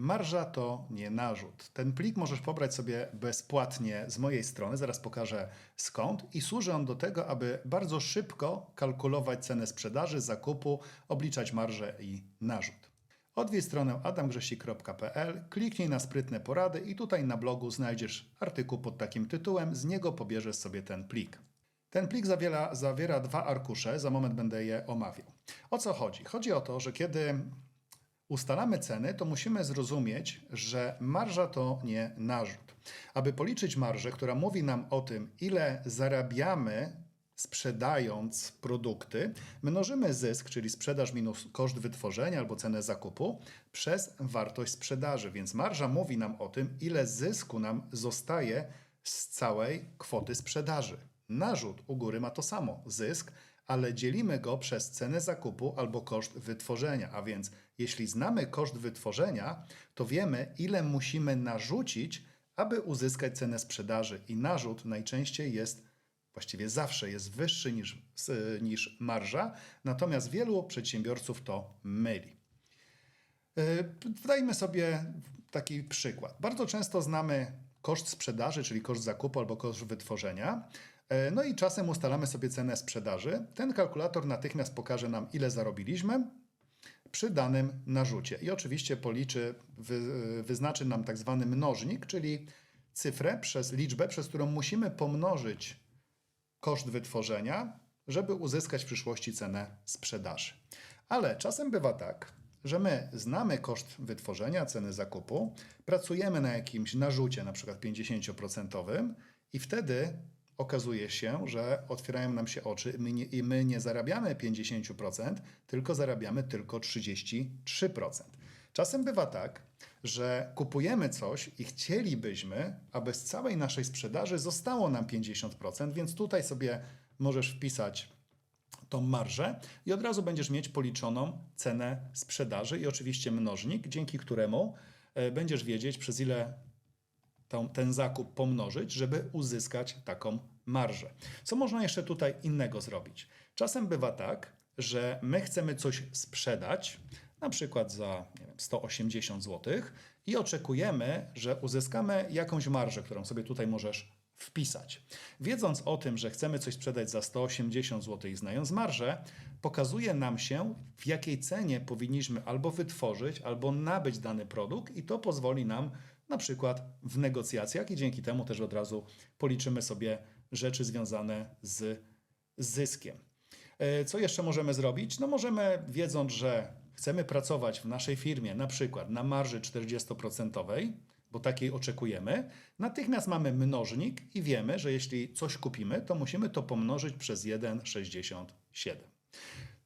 Marża to nie narzut. Ten plik możesz pobrać sobie bezpłatnie z mojej strony, zaraz pokażę skąd i służy on do tego, aby bardzo szybko kalkulować cenę sprzedaży, zakupu, obliczać marżę i narzut. Odwiedź stronę adamgrzesik.pl, kliknij na sprytne porady i tutaj na blogu znajdziesz artykuł pod takim tytułem, z niego pobierzesz sobie ten plik. Ten plik zawiera, zawiera dwa arkusze, za moment będę je omawiał. O co chodzi? Chodzi o to, że kiedy ustalamy ceny, to musimy zrozumieć, że marża to nie narzut. Aby policzyć marżę, która mówi nam o tym, ile zarabiamy sprzedając produkty, mnożymy zysk, czyli sprzedaż minus koszt wytworzenia albo cenę zakupu, przez wartość sprzedaży. Więc marża mówi nam o tym, ile zysku nam zostaje z całej kwoty sprzedaży. Narzut u góry ma to samo, zysk, ale dzielimy go przez cenę zakupu albo koszt wytworzenia. A więc jeśli znamy koszt wytworzenia, to wiemy, ile musimy narzucić, aby uzyskać cenę sprzedaży. I narzut najczęściej jest, właściwie zawsze jest wyższy niż, niż marża, natomiast wielu przedsiębiorców to myli. Yy, Dajmy sobie taki przykład. Bardzo często znamy koszt sprzedaży, czyli koszt zakupu albo koszt wytworzenia. Yy, No i czasem ustalamy sobie cenę sprzedaży. Ten kalkulator natychmiast pokaże nam, ile zarobiliśmy przy danym narzucie. I oczywiście policzy, wy, wyznaczy nam tak zwany mnożnik, czyli cyfrę przez liczbę, przez którą musimy pomnożyć koszt wytworzenia, żeby uzyskać w przyszłości cenę sprzedaży. Ale czasem bywa tak, że my znamy koszt wytworzenia, ceny zakupu, pracujemy na jakimś narzucie, na przykład 50% i wtedy okazuje się, że otwierają nam się oczy my nie, i my nie zarabiamy 50%, tylko zarabiamy tylko 33%. Czasem bywa tak, że kupujemy coś i chcielibyśmy, aby z całej naszej sprzedaży zostało nam 50%, więc tutaj sobie możesz wpisać tą marżę i od razu będziesz mieć policzoną cenę sprzedaży i oczywiście mnożnik, dzięki któremu e, będziesz wiedzieć, przez ile tą, ten zakup pomnożyć, żeby uzyskać taką marżę. Co można jeszcze tutaj innego zrobić? Czasem bywa tak, że my chcemy coś sprzedać, na przykład za wiem, 180 zł i oczekujemy, że uzyskamy jakąś marżę, którą sobie tutaj możesz wpisać. Wiedząc o tym, że chcemy coś sprzedać za 180 zł i znając marżę, pokazuje nam się, w jakiej cenie powinniśmy albo wytworzyć, albo nabyć dany produkt i to pozwoli nam na przykład w negocjacjach i dzięki temu też od razu policzymy sobie rzeczy związane z zyskiem. E, Co jeszcze możemy zrobić? No możemy, wiedząc, że chcemy pracować w naszej firmie na przykład na marży 40%, bo takiej oczekujemy, natychmiast mamy mnożnik i wiemy, że jeśli coś kupimy, to musimy to pomnożyć przez 1,67.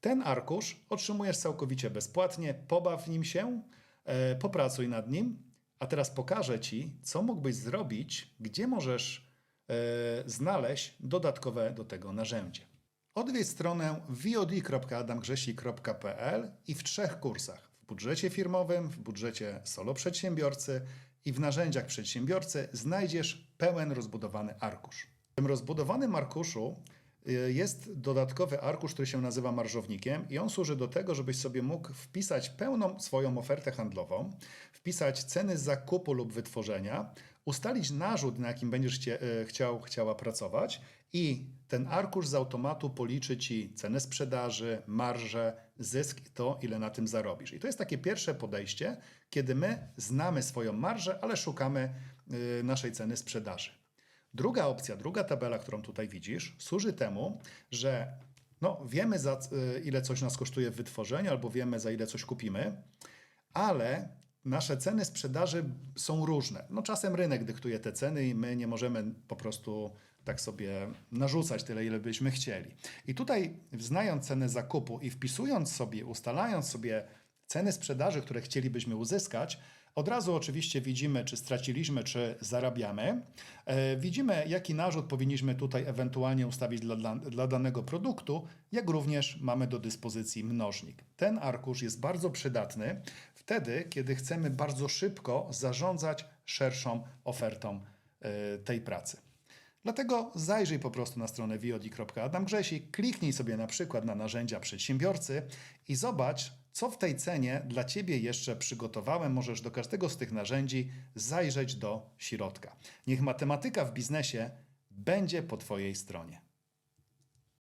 Ten arkusz otrzymujesz całkowicie bezpłatnie, pobaw nim się, e, popracuj nad nim, a teraz pokażę Ci, co mógłbyś zrobić, gdzie możesz e, znaleźć dodatkowe do tego narzędzie. Odwiedź stronę vod.adamgrzesik.pl i w trzech kursach. W budżecie firmowym, w budżecie solo przedsiębiorcy i w narzędziach przedsiębiorcy znajdziesz pełen rozbudowany arkusz. W tym rozbudowanym arkuszu jest dodatkowy arkusz, który się nazywa marżownikiem i on służy do tego, żebyś sobie mógł wpisać pełną swoją ofertę handlową, wpisać ceny zakupu lub wytworzenia, ustalić narzut, na jakim będziesz y, chciał, chciała pracować i ten arkusz z automatu policzy Ci cenę sprzedaży, marżę, zysk i to, ile na tym zarobisz. I to jest takie pierwsze podejście, kiedy my znamy swoją marżę, ale szukamy y, naszej ceny sprzedaży. Druga opcja, druga tabela, którą tutaj widzisz, służy temu, że no, wiemy za y, ile coś nas kosztuje w wytworzeniu, albo wiemy za ile coś kupimy, ale nasze ceny sprzedaży są różne. No, czasem rynek dyktuje te ceny i my nie możemy po prostu tak sobie narzucać tyle, ile byśmy chcieli. I tutaj, znając cenę zakupu i wpisując sobie, ustalając sobie ceny sprzedaży, które chcielibyśmy uzyskać, od razu oczywiście widzimy, czy straciliśmy, czy zarabiamy. E, widzimy, jaki narzut powinniśmy tutaj ewentualnie ustawić dla, dla, dla danego produktu, jak również mamy do dyspozycji mnożnik. Ten arkusz jest bardzo przydatny wtedy, kiedy chcemy bardzo szybko zarządzać szerszą ofertą e, tej pracy. Dlatego zajrzyj po prostu na stronę vod.adamgrzesik, kliknij sobie na przykład na narzędzia przedsiębiorcy i zobacz, co w tej cenie dla Ciebie jeszcze przygotowałem. Możesz do każdego z tych narzędzi zajrzeć do środka. Niech matematyka w biznesie będzie po Twojej stronie.